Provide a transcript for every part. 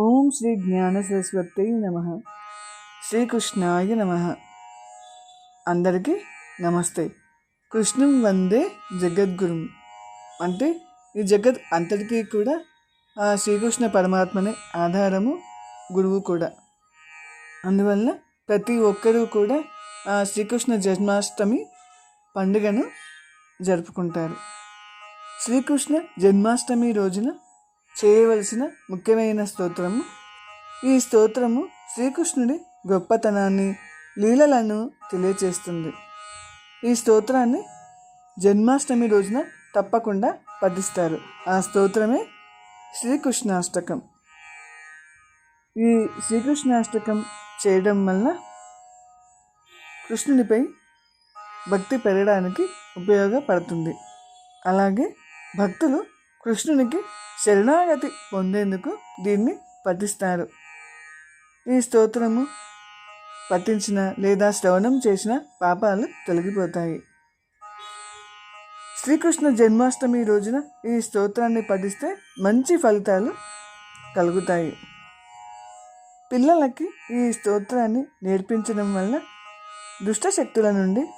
ఓం శ్రీ జ్ఞాన సరస్వతి నమ. శ్రీకృష్ణాయ నమ. అందరికీ నమస్తే. కృష్ణం వందే జగద్గురు. అంటే ఈ జగత్ అంతటికీ కూడా ఆ శ్రీకృష్ణ పరమాత్మనే ఆధారము గురువు కూడా. అందువల్ల ప్రతి ఒక్కరూ కూడా ఆ శ్రీకృష్ణ జన్మాష్టమి పండుగను జరుపుకుంటారు. శ్రీకృష్ణ జన్మాష్టమి రోజున చేయవలసిన ముఖ్యమైన స్తోత్రము. ఈ స్తోత్రము శ్రీకృష్ణుడి గొప్పతనాన్ని లీలలను తెలియచేస్తుంది. ఈ స్తోత్రాన్ని జన్మాష్టమి రోజున తప్పకుండా పఠిస్తారు. ఆ స్తోత్రమే శ్రీకృష్ణాష్టకం. ఈ శ్రీకృష్ణాష్టకం చేయడం వల్ల కృష్ణునిపై భక్తి పెరగడానికి ఉపయోగపడుతుంది. అలాగే భక్తులు కృష్ణునికి శరణాగతి పొందేందుకు దీన్ని పఠిస్తారు. ఈ స్తోత్రము పఠించిన లేదా శ్రవణం చేసిన పాపాలు తొలగిపోతాయి. శ్రీకృష్ణ జన్మాష్టమి రోజున ఈ స్తోత్రాన్ని పఠిస్తే మంచి ఫలితాలు కలుగుతాయి. పిల్లలకి ఈ స్తోత్రాన్ని నేర్పించడం వల్ల దుష్ట శక్తుల నుండి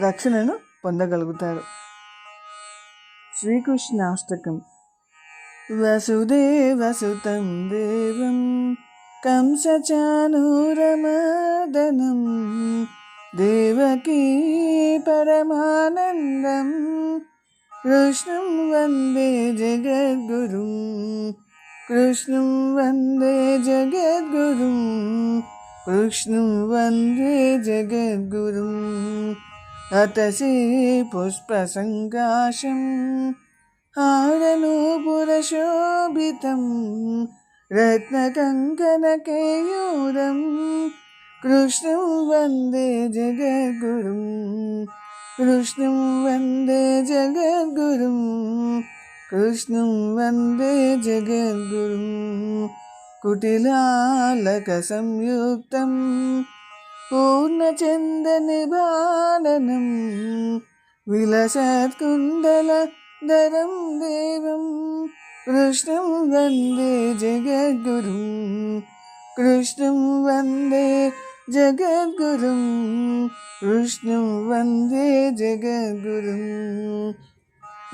రక్షణను పొందగలుగుతారు. श्रीकृष्णाष्टकम् वसुदेवसुतं देवं कंसचानूरमदनं देवकी परमानन्दं कृष्णं वंदे जगद्गुरुं कृष्णं वंदे जगद्गुरुं कृष्णं वंदे जगद्गुरुम् അതസി പുഷ്പസങ്കാശം ആരനൂപുരശോഭിതം രത്നകങ്കനകേയൂരം കൃഷ്ണം വന്ദേ ജഗദ്ഗുരും കൃഷ്ണം വന്ദേ ജഗദ്ഗുരും കൃഷ്ണം വന്ദേ ജഗദ്ഗുരും കുട്ടിലാലക സംയുക്തം പൂർണചന്ദനിപാലനം വിലസത്കുണ്ടലധരം ദേവം കൃഷ്ണം വന്ദേ ജഗദ്ഗുരും കൃഷ്ണം വന്ദേ ജഗദ്ഗുരും കൃഷ്ണം വന്ദേ ജഗദ്ഗുരും.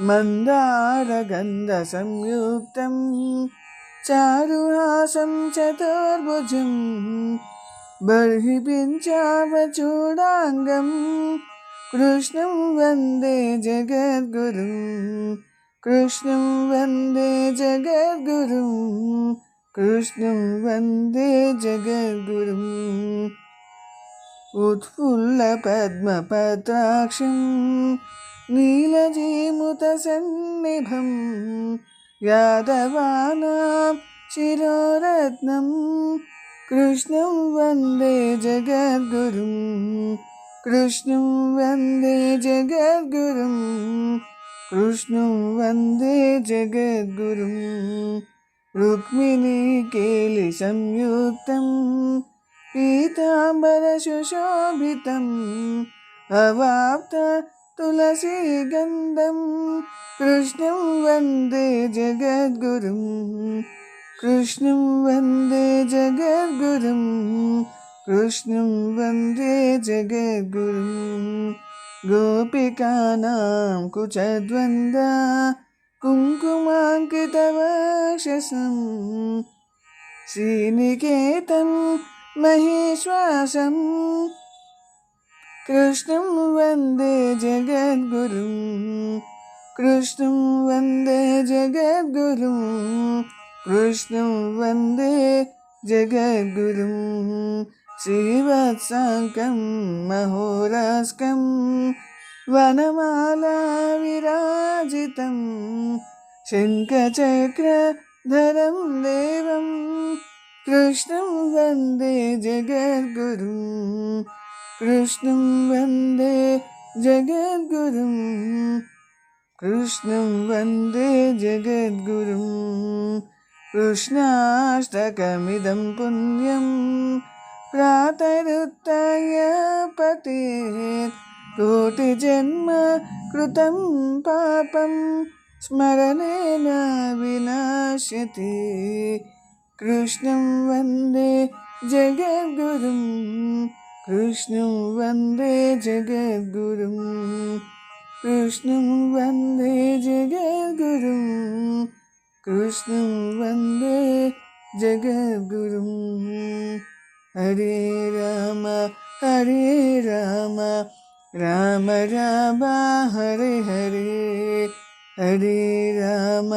മന്ദാരഗന്ധസംയുക്തം ചാരുഹാസം ചതുർഭുജം बर्हिपिञ्चावचूडाङ्गम् कृष्णं वंदे जगद्गुरुं कृष्णं वंदे जगद्गुरुं कृष्णं वंदे जगद्गुरुम् उत्फुल्लपद्मपत्राक्षं नीलजीमुतसन्निभं यादवानां കൃഷ്ണം വന്ദേ ജഗദ്ഗുരും. കൃഷ്ണം വന്ദേ ജഗദ്ഗുരും. കൃഷ്ണം വന്ദേ ജഗദ്ഗുരും. രുക്മിണി കേലി സംയുക്തം. പീതാംബരസുശോഭിതം അവാപ്ത തുളസി ഗന്ധം. കൃഷ്ണം വന്ദേ ജഗദ്ഗുരും. कृष्णं वन्दे जगद्गुरुं कृष्णं वन्दे जगद्गुरुं। गोपिकानां कुचद्वन्द्वा कुङ्कुमाङ्कितवक्षसं श्रीनिकेतं महेश्वासं कृष्णं वन्दे जगद्गुरुं कृष्णं वन्दे जगद्गुरुं कृष्णं वन्दे जगद्गुरुं श्रीवत्साङ्कं महोरस्कं वनमालाविराजितं शङ्खचक्रधरं देवं कृष्णं वन्दे जगद्गुरुं कृष्णं वन्दे जगद्गुरुं कृष्णं वन्दे जगद्गुरुं കൃഷ്ണാഷ്ടകമിതം പുണ്യം പ്രാതരുത്തയ പതി. കോട്ടിജന്മ കൃതം പാപം സ്മരണേന വിനാശതി. കൃഷ്ണം വന്ദേ ജഗദ്ഗുരും കൃഷ്ണം വന്ദേ ജഗദ്ഗുരും കൃഷ്ണം വന്ദേ ജഗദ്ഗുരും. कृष्णं वंदे जगद्गुरुं हरे राम हरे राम। राम राम, हरे हरे। हरे राम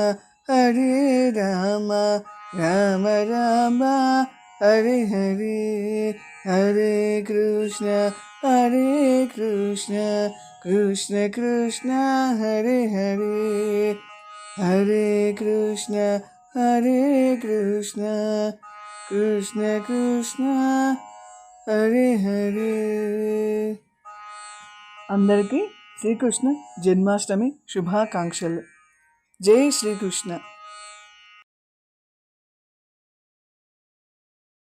हरे राम। राम राम, हरे हरे। हरे कृष्ण हरे कृष्ण। कृष्ण कृष्ण, हरे हरे। హరే కృష్ణ హరే కృష్ణ కృష్ణ కృష్ణ హరే హరే అందరికీ శ్రీకృష్ణ జన్మాష్టమి శుభాకాంక్షలు. జై శ్రీకృష్ణ.